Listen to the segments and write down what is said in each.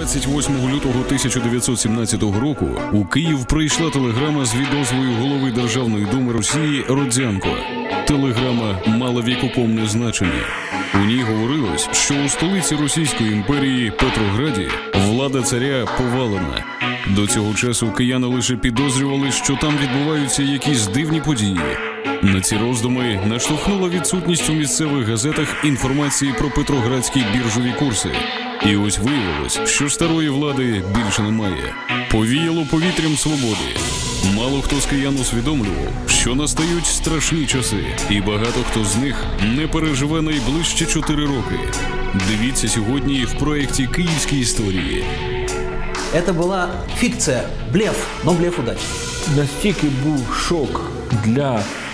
28 лютого 1917 року у Київ прийшла телеграма з відозвою голови Державної думи Росії Родзянко. Телеграма мала вікопомне значення. У ній говорилось, що у столиці Російської імперії Петрограді влада царя повалена. До цього часу кияни лише підозрювали, що там відбуваються якісь дивні події. На ці роздуми наштовхнула відсутність у місцевих газетах інформації про петроградські біржові курси. І ось виявилось, що старої влади більше немає. Повіяло повітрям свободи. Мало хто з киян усвідомлював, що настають страшні часи, і багато хто з них не переживе найближчі чотири роки. Дивіться сьогодні в проєкті Київські історії. Это была фикция, блеф, но блеф удачный. Настільки був шок для е,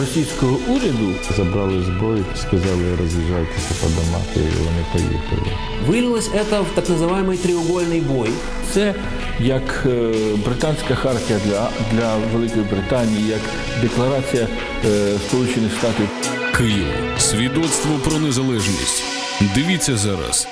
російського уряду, Забрали зброю, сказали роз'їжджайтеся по домах, і вони поїхали. Вылилось это в так называемый треугольный бой. це як е, британська хартія для, для Великої Британії, як декларація е, Сполучених Штатів. Київ свідоцтво про незалежність. Дивіться зараз.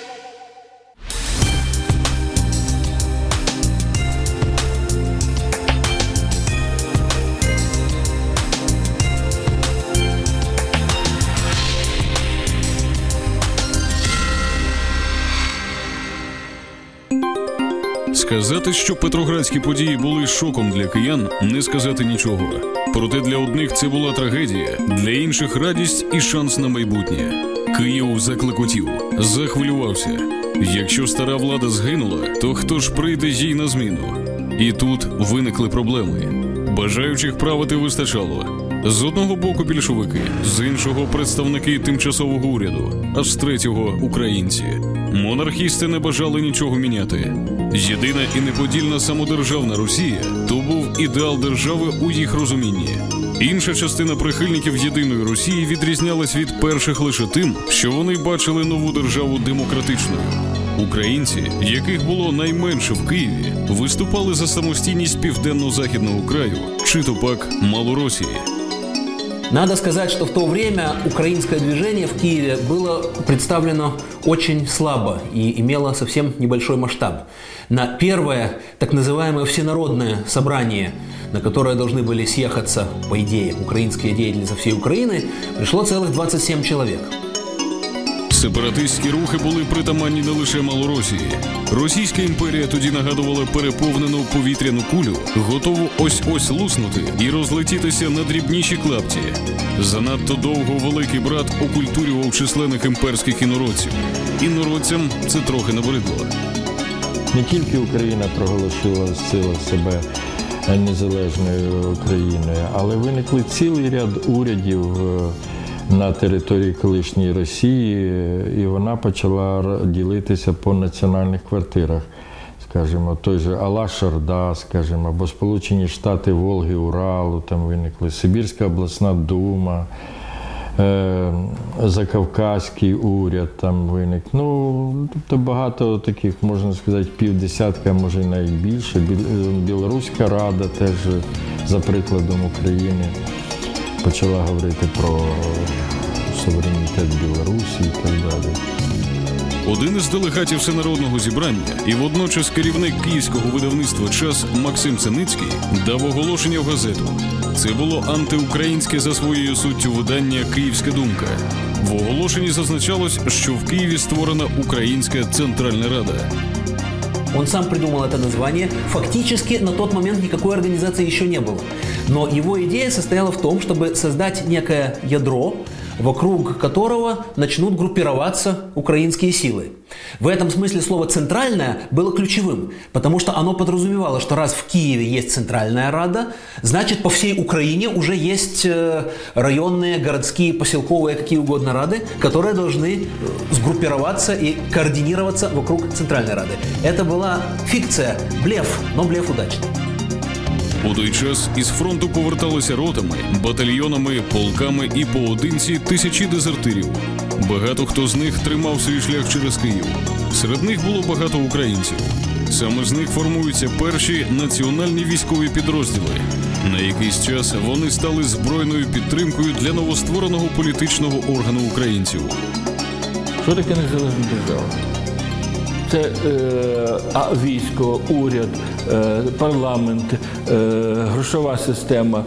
Сказати, що петроградські події були шоком для киян, не сказати нічого. Проте для одних це була трагедія, для інших радість і шанс на майбутнє. Київ заклекотів, захвилювався. Якщо стара влада згинула, то хто ж прийде їй на зміну? І тут виникли проблеми. Бажаючих правити вистачало. З одного боку більшовики, з іншого представники тимчасового уряду, а з третього українці. Монархісти не бажали нічого міняти. Єдина і неподільна самодержавна Росія то був ідеал держави у їх розумінні. Інша частина прихильників єдиної Росії відрізнялась від перших лише тим, що вони бачили нову державу демократичною. Українці, яких було найменше в Києві, виступали за самостійність південно-західного краю чи то пак Малоросії. Надо сказать, что в то время украинское движение в Киеве было представлено очень слабо и имело совсем небольшой масштаб. На первое так называемое всенародное собрание, на которое должны были съехаться, по идее, украинские деятели со всей Украины, пришло целых 27 человек. Сепаратистські рухи були притаманні не лише Малоросії. Російська імперія тоді нагадувала переповнену повітряну кулю, готову ось-ось луснути і розлетітися на дрібніші клапті. Занадто довго великий брат окультурював численних імперських інородців. Інородцям це трохи набридло. Не тільки Україна проголосила сила себе незалежною країною, але виникли цілий ряд урядів е, на території колишньої Росії, і вона почала ділитися по національних квартирах. Скажімо, той же Алла Шарда, скажімо, або Сполучені Штати Волги, Уралу, там виникли Сибірська обласна дума. Е, Закавказький уряд там виник. Ну, тобто багато таких, можна сказати, півдесятка, може навіть більше. Е, Білоруська рада теж за прикладом України почала говорити про суверенітет Білорусі і так далі. Один із делегатів всенародного зібрання і водночас керівник київського видавництва час Максим Синицький дав оголошення в газету. Це було антиукраїнське за своєю суттю видання Київська думка. В оголошенні зазначалось, що в Києві створена Українська Центральна Рада. Он сам придумал это название. Фактически на тот момент никакой организации еще не было. Но его идея состояла в том, чтобы создать некое ядро, вокруг которого начнут группироваться украинские силы. В этом смысле слово «центральное» было ключевым, потому что оно подразумевало, что раз в Киеве есть Центральная Рада, значит по всей Украине уже есть э, районные, городские, поселковые, какие угодно рады, которые должны сгруппироваться и координироваться вокруг Центральной Рады. Это была фикция, блеф, но блеф удачный. У той час із фронту поверталися ротами, батальйонами, полками і поодинці тисячі дезертирів. Багато хто з них тримав свій шлях через Київ. Серед них було багато українців. Саме з них формуються перші національні військові підрозділи. На якийсь час вони стали збройною підтримкою для новоствореного політичного органу українців. Що таке незалежна держава? Це е, військо, уряд, е, парламент, е, грошова система.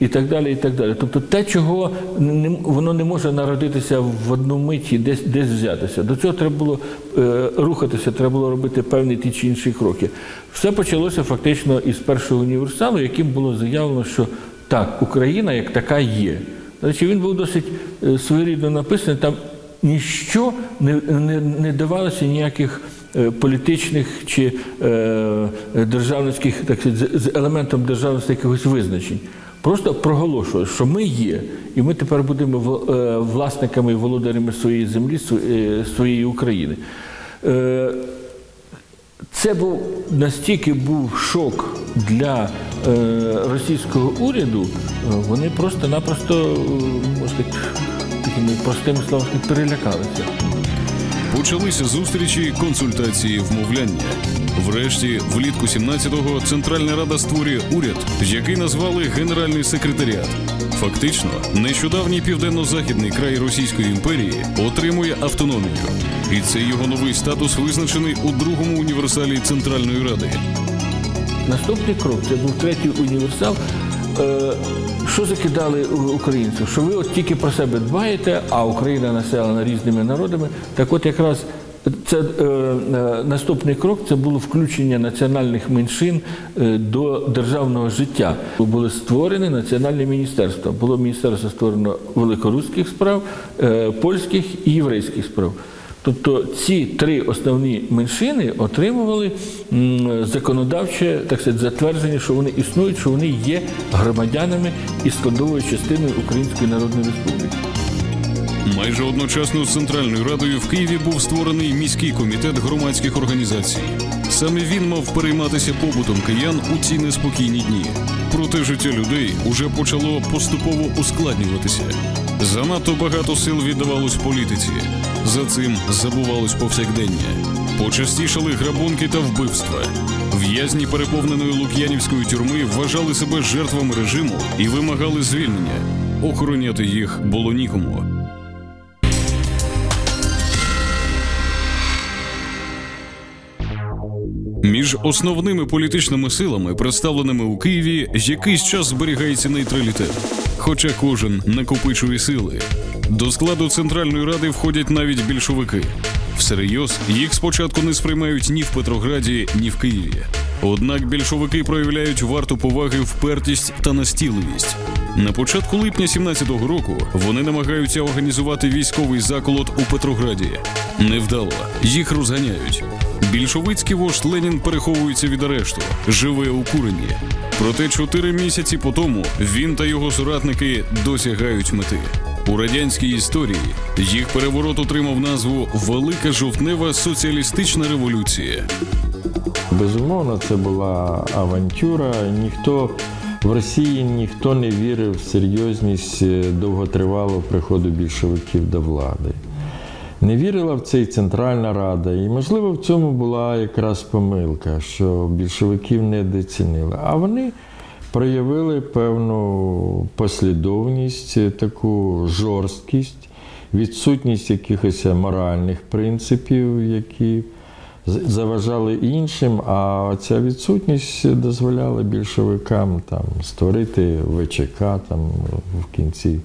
І так далі, і так далі. Тобто те, чого воно не може народитися в одну мить і десь, десь взятися. До цього треба було рухатися, треба було робити певні ті чи інші кроки. Все почалося фактично із першого універсалу, яким було заявлено, що так, Україна як така є. До він був досить своєрідно написаний. Там ніщо не, не, не давалося ніяких е, політичних чи е, державницьких, так сказати, з- елементом державності якихось визначень. Просто проголошує, що ми є, і ми тепер будемо е, власниками і володарями своєї землі, е, своєї України. Це був настільки був шок для російського уряду, вони просто-напросто, можна сказати, такими простими словами, перелякалися. Почалися зустрічі, консультації, вмовляння. Врешті, влітку 17-го Центральна Рада створює уряд, який назвали Генеральний секретаріат. Фактично, нещодавній південно-західний край Російської імперії отримує автономію, і цей його новий статус визначений у другому універсалі Центральної Ради. Наступний крок це був третій універсал. Е, Що закидали українців? Що ви от тільки про себе дбаєте, а Україна населена різними народами. Так от якраз це е, е, наступний крок це було включення національних меншин е, до державного життя. Були створені національні міністерства. Було міністерство створено великоруських справ, е, польських і єврейських справ. Тобто ці три основні меншини отримували законодавче так сказати, затвердження, що вони існують, що вони є громадянами і складовою частиною Української Народної Республіки. Майже одночасно з Центральною Радою в Києві був створений міський комітет громадських організацій. Саме він мав перейматися побутом киян у ці неспокійні дні. Проте життя людей уже почало поступово ускладнюватися. Занадто багато сил віддавалось політиці. За цим забувалось повсякдення. Почастішали грабунки та вбивства. В'язні переповненої Лук'янівської тюрми вважали себе жертвами режиму і вимагали звільнення. Охороняти їх було нікому. Між основними політичними силами, представленими у Києві, якийсь час зберігається нейтралітет. Хоча кожен накопичує сили. До складу Центральної Ради входять навіть більшовики. Всерйоз їх спочатку не сприймають ні в Петрограді, ні в Києві. Однак більшовики проявляють варту поваги, впертість та настійливість. На початку липня 17-го року вони намагаються організувати військовий заколот у Петрограді. Невдало їх розганяють. Більшовицький вождь Ленін переховується від арешту, живе у курені. Проте чотири місяці по тому він та його соратники досягають мети. У радянській історії їх переворот отримав назву Велика жовтнева соціалістична революція. Безумовно, це була авантюра. Ніхто в Росії ніхто не вірив в серйозність е, довготривалого приходу більшовиків до влади. Не вірила в це і Центральна Рада. І, можливо, в цьому була якраз помилка, що більшовиків недоцінили. А вони проявили певну послідовність, е, таку жорсткість, відсутність якихось моральних принципів, які заважали іншим, а ця відсутність дозволяла більшовикам там, створити ВЧК там, в кінці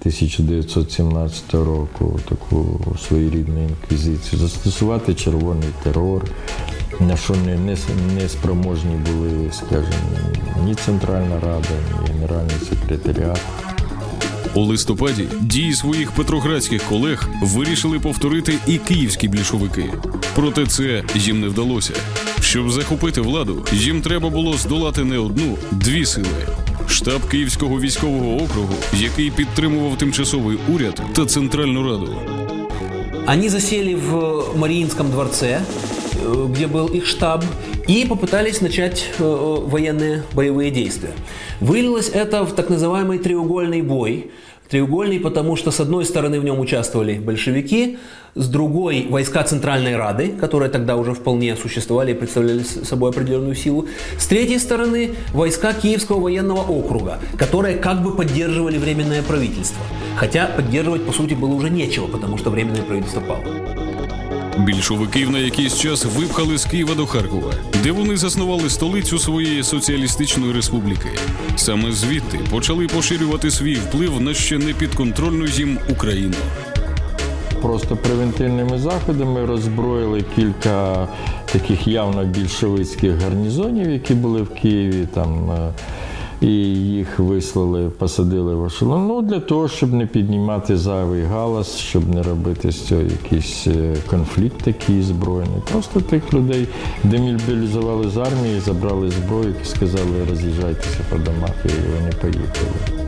1917 року, таку своєрідну інквізицію, застосувати червоний терор, на що не, не, не спроможні були, скажімо, ні Центральна Рада, ні Генеральний секретаріат. У листопаді дії своїх петроградських колег вирішили повторити і київські більшовики. Проте це їм не вдалося. Щоб захопити владу, їм треба було здолати не одну, дві сили. Штаб Київського військового округу, який підтримував тимчасовий уряд та Центральну Раду. Они засели в Мариинском дворце, э, где был их штаб, и попытались начать э, военные боевые действия. Вылилось это в так называемый треугольный бой. Треугольный, потому что с одной стороны в нем участвовали большевики, с другой войска Центральной Рады, которые тогда уже вполне существовали и представляли собой определенную силу, с третьей стороны войска Киевского военного округа, которые как бы поддерживали Временное правительство. Хотя поддерживать, по сути, было уже нечего, потому что Временное правительство пало. Більшовиків на якийсь час випхали з Києва до Харкова, де вони заснували столицю своєї соціалістичної республіки. Саме звідти почали поширювати свій вплив на ще не підконтрольну їм Україну. Просто превентивними заходами роззброїли кілька таких явно більшовицьких гарнізонів, які були в Києві. Там, е, і їх вислали, посадили в ешелон. Ну, для того, щоб не піднімати зайвий галас, щоб не робити з цього якийсь е, конфлікт такий збройний. Просто тих людей демобілізували з армії, забрали зброю і сказали, роз'їжджайтеся по домах, і вони поїхали.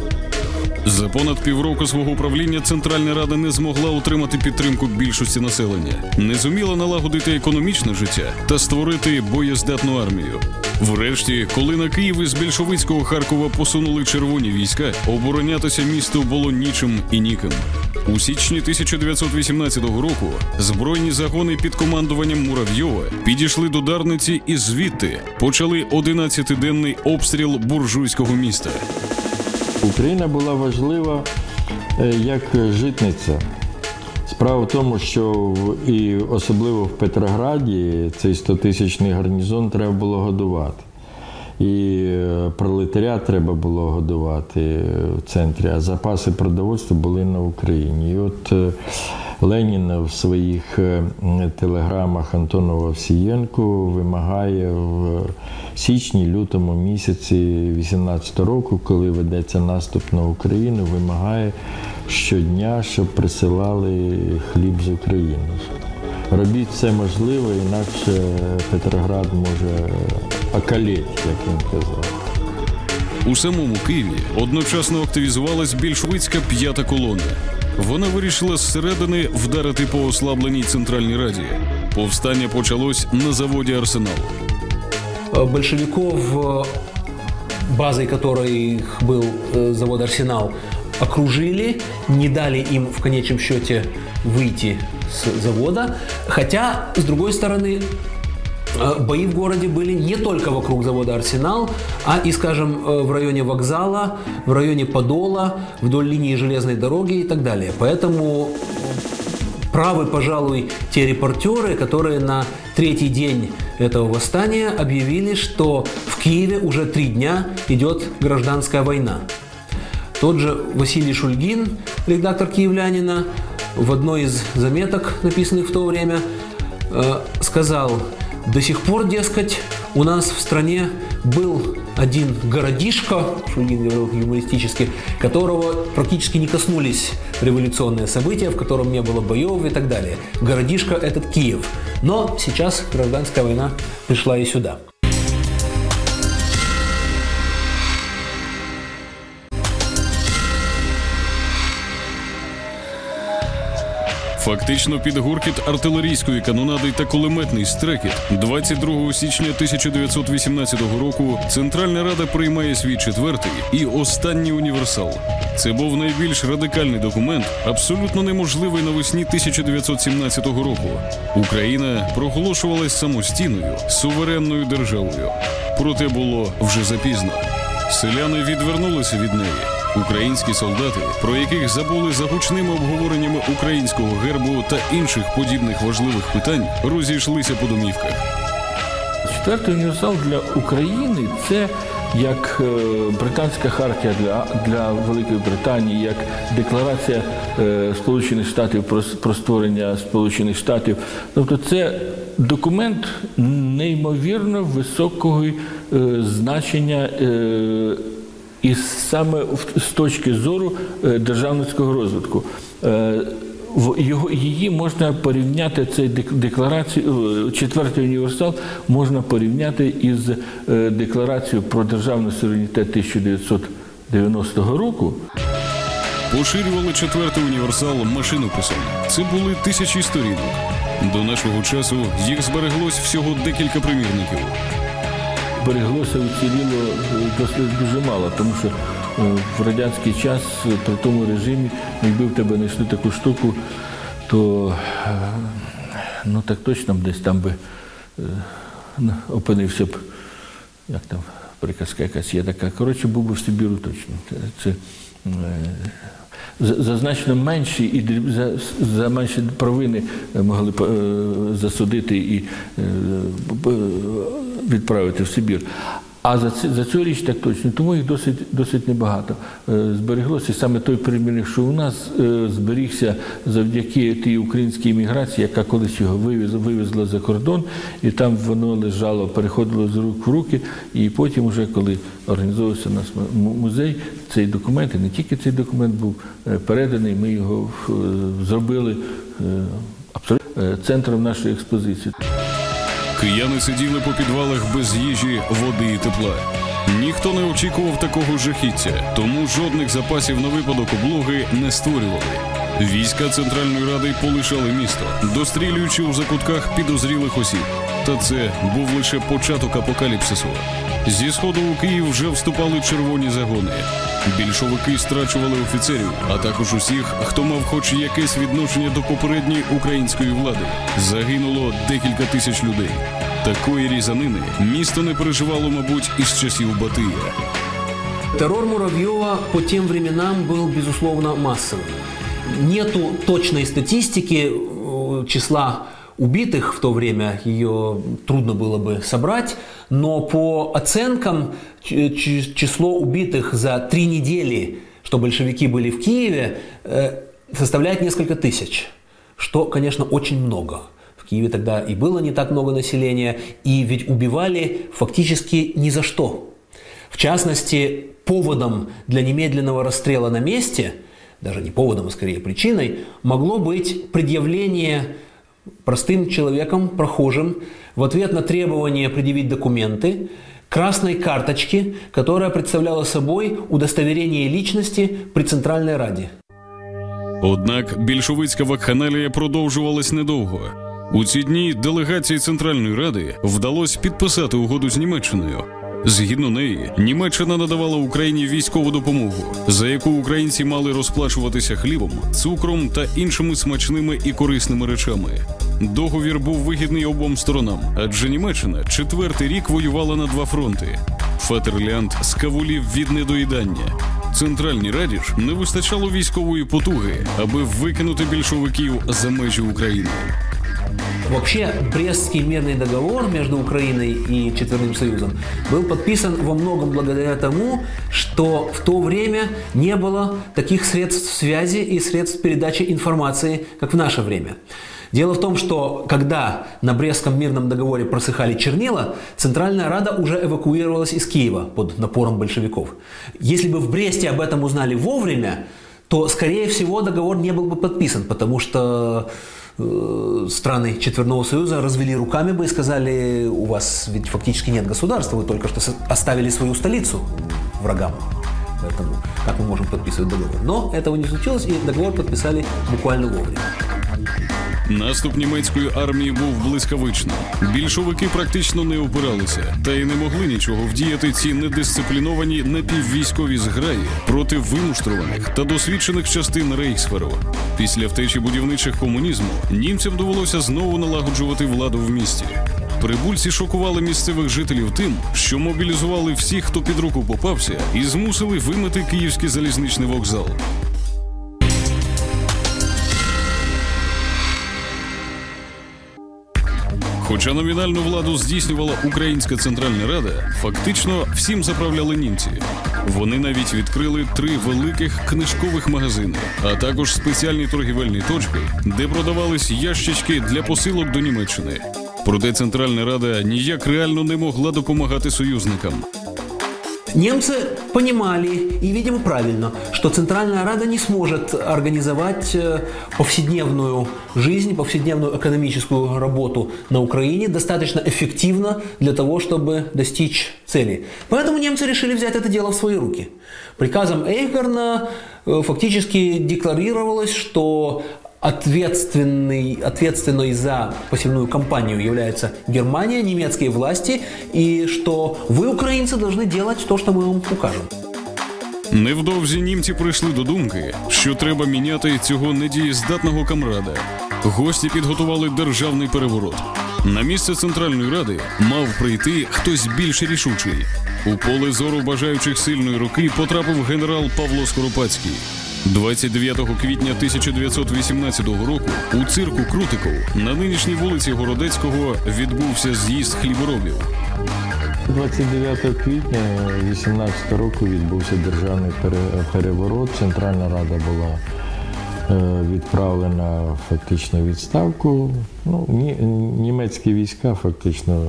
За понад півроку свого правління Центральна Рада не змогла утримати підтримку більшості населення, не зуміла налагодити економічне життя та створити боєздатну армію. Врешті, коли на Київ із більшовицького Харкова посунули червоні війська, оборонятися місту було нічим і ніким. У січні 1918 року збройні загони під командуванням Муравйова підійшли до Дарниці і звідти почали 11-денний обстріл буржуйського міста. Україна була важлива е, як житниця. Справа в тому, що в- і особливо в Петрограді цей 100-тисячний гарнізон треба було годувати. І е, пролетаріат треба було годувати е, в центрі, а запаси продовольства були на Україні. І от Ленін в своїх е, телеграмах Антонова Овсієнку вимагає в січні-лютому місяці 18 року, коли ведеться наступ на Україну, вимагає щодня, щоб присилали хліб з України. Робіть все можливе, інакше Петроград може окаліть, як він казав. У самому Києві одночасно активізувалась більшовицька п'ята колона. Вона вирішила зсередини вдарити по ослабленій центральній раді. Повстання почалось на заводі Арсенал. Э, большевиков, э, базой которых был э, завод «Арсенал», окружили, не дали им в конечном счете выйти с завода. Хотя, с другой стороны, э, бои в городе были не только вокруг завода «Арсенал», а и, скажем, э, в районе вокзала, в районе Подола, вдоль линии железной дороги и так далее. Поэтому правы, пожалуй, те репортеры, которые на третий день этого восстания объявили, что в Киеве уже три дня идет гражданская война. Тот же Василий Шульгин, редактор «Киевлянина», в одной из заметок, написанных в то время, э, сказал, до сих пор, дескать, у нас в стране был один городишко, Шульгин говорил юмористически, которого практически не коснулись революционные события, в котором не было боев и так далее. Городишко этот Киев. Но сейчас гражданская война пришла и сюда. Фактично під гуркіт артилерійської канонади та кулеметний стрекіт 22 січня 1918 року Центральна Рада приймає свій четвертий і останній універсал. Це був найбільш радикальний документ, абсолютно неможливий навесні 1917 року. Україна проголошувалась самостійною суверенною державою. Проте було вже запізно. Селяни відвернулися від неї. Українські солдати, про яких забули за гучними обговореннями українського гербу та інших подібних важливих питань, розійшлися по домівках. Четвертий універсал для України це як е, британська хартія для, для Великої Британії, як декларація е, Сполучених Штатів про, про створення Сполучених Штатів. Тобто це документ неймовірно високого е, значення. І саме з точки зору державницького розвитку. Його її можна порівняти цей декларацію, е, четвертий універсал можна порівняти із е, декларацією про державний суверенітет 1990 року. Поширювали четвертий універсал машинописом. Це були тисячі сторінок. До нашого часу їх збереглось всього декілька примірників. Береглося уціліло е, досить дуже мало, тому що в радянський час е, при тому режимі, якби в тебе знайшли таку штуку, то е, ну так точно б десь там би е, ну, опинився б, як там приказка якась є така. Коротше, був би в Сибіру точно. Це, е, За, значно менші і за, за менші провини могли е, засудити і е, відправити в Сибір. А за, ці- за цю річ так точно, тому їх досить, досить небагато е, збереглося. Саме той примір, що у нас е, зберігся завдяки тій українській імміграції, яка колись його вивезла, вивезла за кордон, і там воно лежало, переходило з рук в руки. І потім, вже коли організовувався му- музей, цей документ, і не тільки цей документ був е, переданий, ми його зробили абсолютно центром нашої експозиції. Кияни сиділи по підвалах без їжі, води і тепла. Ніхто не очікував такого жахіття, тому жодних запасів на випадок облоги не створювали. Війська Центральної Ради полишали місто, дострілюючи у закутках підозрілих осіб. Та це був лише початок апокаліпсису. Зі сходу у Київ вже вступали червоні загони. Більшовики страчували офіцерів, а також усіх, хто мав хоч якесь відношення до попередньої української влади. Загинуло декілька тисяч людей. Такої різанини місто не переживало, мабуть, із часів Батия. Террор Муравьева по тем временам был, безусловно, массовым. Нету точной статистики э, числа убитых в то время, ее трудно было бы собрать, но по оценкам число убитых за три недели, что большевики были в Киеве, э, составляет несколько тысяч, что, конечно, очень много. В Киеве тогда и было не так много населения, и ведь убивали фактически ни за что. В частности, поводом для немедленного расстрела на месте, даже не поводом, а скорее причиной, могло быть предъявление простым человеком, прохожим, в ответ на требование предъявить документы, красной карточки, которая представляла собой удостоверение личности при Центральной Раде. Однак більшовицька вакханалія продовжувалась недовго. У ці дні делегації Центральної Ради вдалося підписати угоду з Німеччиною. Згідно неї, Німеччина надавала Україні військову допомогу, за яку українці мали розплачуватися хлібом, цукром та іншими смачними і корисними речами. Договір був вигідний обом сторонам, адже Німеччина четвертий рік воювала на два фронти. Фатерлянд скавулів від недоїдання. Центральній Раді ж не вистачало військової потуги, аби викинути більшовиків за межі України. Вообще, Брестский мирный договор между Украиной и Четверным Союзом был подписан во многом благодаря тому, что в то время не было таких средств связи и средств передачи информации, как в наше время. Дело в том, что когда на Брестском мирном договоре просыхали чернила, Центральная Рада уже эвакуировалась из Киева под напором большевиков. Если бы в Бресте об этом узнали вовремя, то, скорее всего, договор не был бы подписан, потому что страны Четверного Союза развели руками бы и сказали, у вас ведь фактически нет государства, вы только что оставили свою столицу врагам. Поэтому как мы можем подписывать договор? Но этого не случилось, и договор подписали буквально вовремя. Наступ німецької армії був блискавичним. Більшовики практично не опиралися, та й не могли нічого вдіяти ці недисципліновані напіввійськові зграї проти вимуштрованих та досвідчених частин Рейхсферу. Після втечі будівничих комунізму німцям довелося знову налагоджувати владу в місті. Прибульці шокували місцевих жителів тим, що мобілізували всіх, хто під руку попався, і змусили вимити київський залізничний вокзал. Хоча номінальну владу здійснювала Українська Центральна Рада, фактично всім заправляли німці. Вони навіть відкрили три великих книжкових магазини, а також спеціальні торгівельні точки, де продавались ящички для посилок до Німеччини. Проте Центральна Рада ніяк реально не могла допомагати союзникам. Немцы понимали, и, видимо, правильно, что Центральная Рада не сможет организовать э, повседневную жизнь, повседневную экономическую работу на Украине достаточно эффективно для того, чтобы достичь цели. Поэтому немцы решили взять это дело в свои руки. Приказом Эйхгарна э, фактически декларировалось, что ответственный, ответственной за посевную кампанию является Германия, немецкие власти, и что вы, украинцы, должны делать то, что мы вам укажем. Невдовзі німці прийшли до думки, що треба міняти цього недієздатного камрада. Гості підготували державний переворот. На місце Центральної Ради мав прийти хтось більш рішучий. У поле зору бажаючих сильної руки потрапив генерал Павло Скоропадський. 29 квітня 1918 року у цирку Крутиков на нинішній вулиці Городецького відбувся з'їзд хліборобів. 29 квітня 2018 року відбувся державний пере- переворот. Центральна рада була е, відправлена фактично відставку. Ну, ні- німецькі війська фактично е,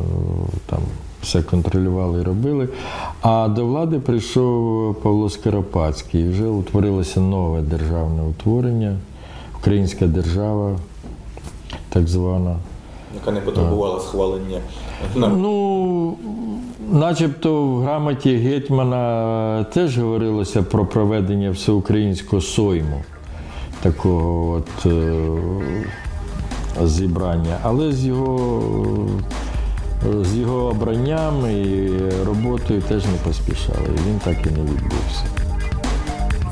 там все контролювали і робили. А до влади прийшов Павло Скоропадський. І вже утворилося нове державне утворення, українська держава, так звана. яка не потребувала схвалення Ну, начебто в грамоті Гетьмана теж говорилося про проведення всеукраїнського сойму, такого от е, зібрання, але з його, з його обранням і роботою теж не поспішали. І він так і не відбувся.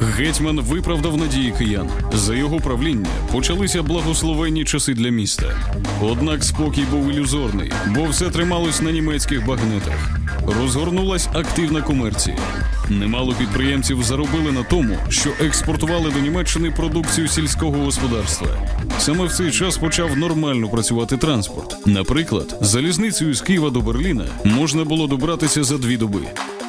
Гетьман виправдав надії киян. За його правління почалися благословенні часи для міста. Однак спокій був ілюзорний, бо все трималось на німецьких багнетах. Розгорнулась активна комерція. Немало підприємців заробили на тому, що експортували до Німеччини продукцію сільського господарства. Саме в цей час почав нормально працювати транспорт. Наприклад, залізницею з Києва до Берліна можна було добратися за дві доби.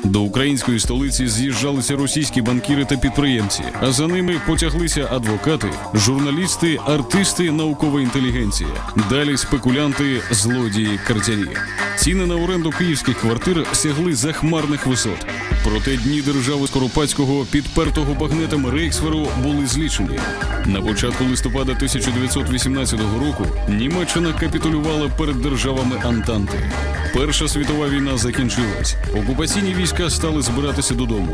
До української столиці з'їжджалися російські банкіри та підприємці, а за ними потяглися адвокати, журналісти, артисти, наукова інтелігенція. Далі спекулянти, злодії, картярі. Ціни на оренду київських квартир сягли захмарних висот. Проте дні держави Скоропадського, підпертого багнетами Рейхсферу, були злічені. На початку листопада 1918 року Німеччина капітулювала перед державами Антанти. Перша світова війна закінчилась. Окупаційні війська стали збиратися додому.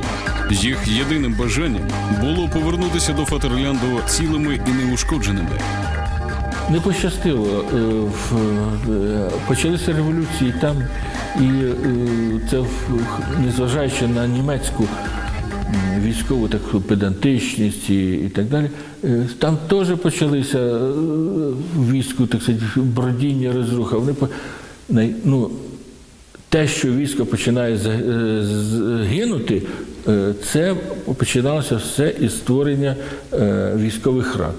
Їх єдиним бажанням було повернутися до Фатерлянду цілими і неушкодженими. Не пощастило. Е, е, Почалися революції там, і е, це незважаючи на німецьку військову таку педантичність і, так далі, там теж почалися війську, так сказати, бродіння, розруха. Вони ну, те, що військо починає е, гинути, е, це починалося все із створення е, військових рад.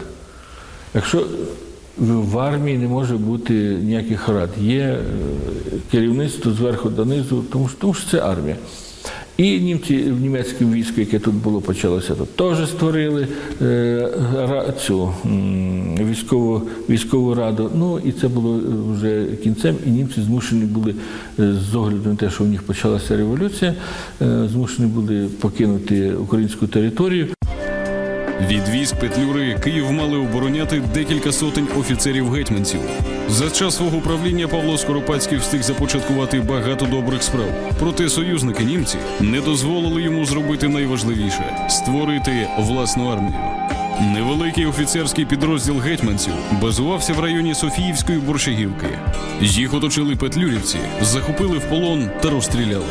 Якщо в армії не може бути ніяких рад, є керівництво зверху донизу, тому що це армія. І німці в німецькому війську, яке тут було почалося, тут теж створили е, цю військову, військову раду. Ну і це було вже кінцем, і німці змушені були е, з огляду на те, що в них почалася революція, е, змушені були покинути українську територію. Від військ Петлюри Київ мали обороняти декілька сотень офіцерів-гетьманців. За час свого правління Павло Скоропадський встиг започаткувати багато добрих справ. Проте союзники німці не дозволили йому зробити найважливіше створити власну армію. Невеликий офіцерський підрозділ гетьманців базувався в районі Софіївської борщагівки. Їх оточили петлюрівці, захопили в полон та розстріляли.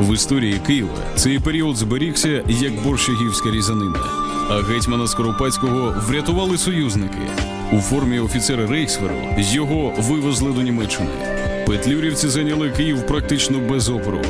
В історії Києва цей період зберігся як борщагівська різанина. А гетьмана Скоропадського врятували союзники. У формі офіцера Рейхсферу його вивезли до Німеччини. Петлюрівці зайняли Київ практично без опору.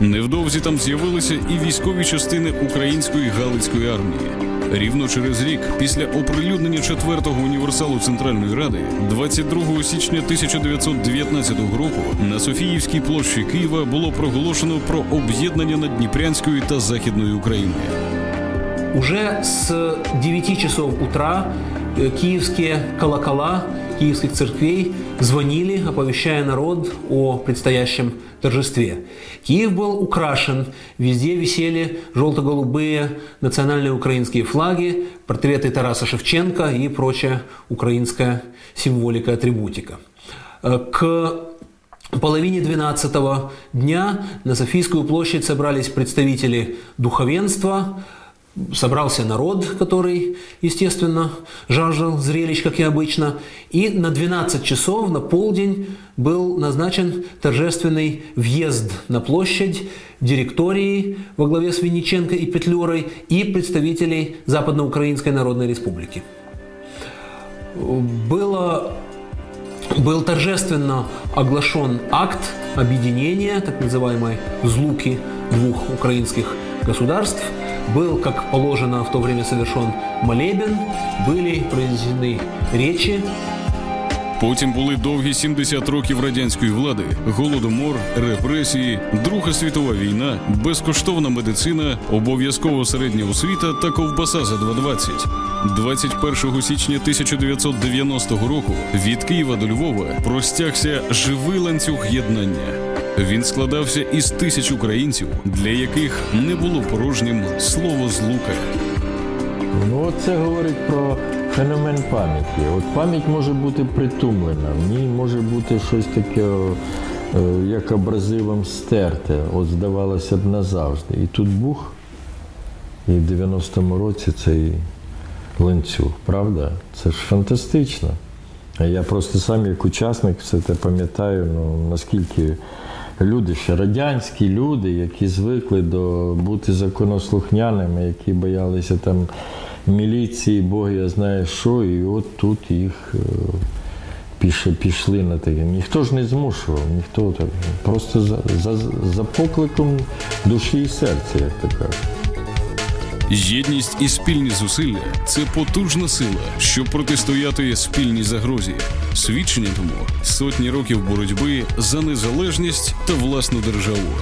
Невдовзі там з'явилися і військові частини української Галицької армії. Рівно через рік після оприлюднення четвертого універсалу Центральної Ради, 22 січня 1919 року, на Софіївській площі Києва було проголошено про об'єднання Надніпрянської та Західної України. Уже с 9 часов утра э, киевские колокола киевских церквей звонили, оповещая народ о предстоящем торжестве. Киев был украшен, везде висели желто-голубые национальные украинские флаги, портреты Тараса Шевченко и прочая украинская символика, атрибутика. Э, К половине 12 дня на Софийскую площадь собрались представители духовенства, собрался народ, который, естественно, жаждал зрелищ, как и обычно. И на 12 часов, на полдень, был назначен торжественный въезд на площадь директории во главе с Винниченко и Петлюрой и представителей Западноукраинской Народной Республики. Было был торжественно оглашен акт объединения, так называемой «злуки» двух украинских государств. был, как положено, в то время совершен молебен, были произнесены речи, Потім були довгі 70 років радянської влади, голодомор, репресії, Друга світова війна, безкоштовна медицина, обов'язкова середня освіта та ковбаса за 2,20. 21 січня 1990 року від Києва до Львова простягся живий ланцюг єднання. Він складався із тисяч українців, для яких не було порожнім слово злука. Ну, це говорить про феномен пам'яті. От пам'ять може бути притумлена, в ній може бути щось таке, е, як абразивом стерте, от здавалося б назавжди. І тут бух, і в 90-му році цей ланцюг, правда? Це ж фантастично. Я просто сам як учасник все те пам'ятаю, ну наскільки люди ще радянські люди, які звикли до бути законослухняними, які боялися там міліції, Бог я знає що, і от тут їх е, пішли на таке. Ніхто ж не змушував, ніхто так. Просто за, за, за покликом душі і серця, як то кажуть. Єдність і спільні зусилля це потужна сила, щоб протистояти спільній загрозі. Свідчення тому сотні років боротьби за незалежність та власну державу.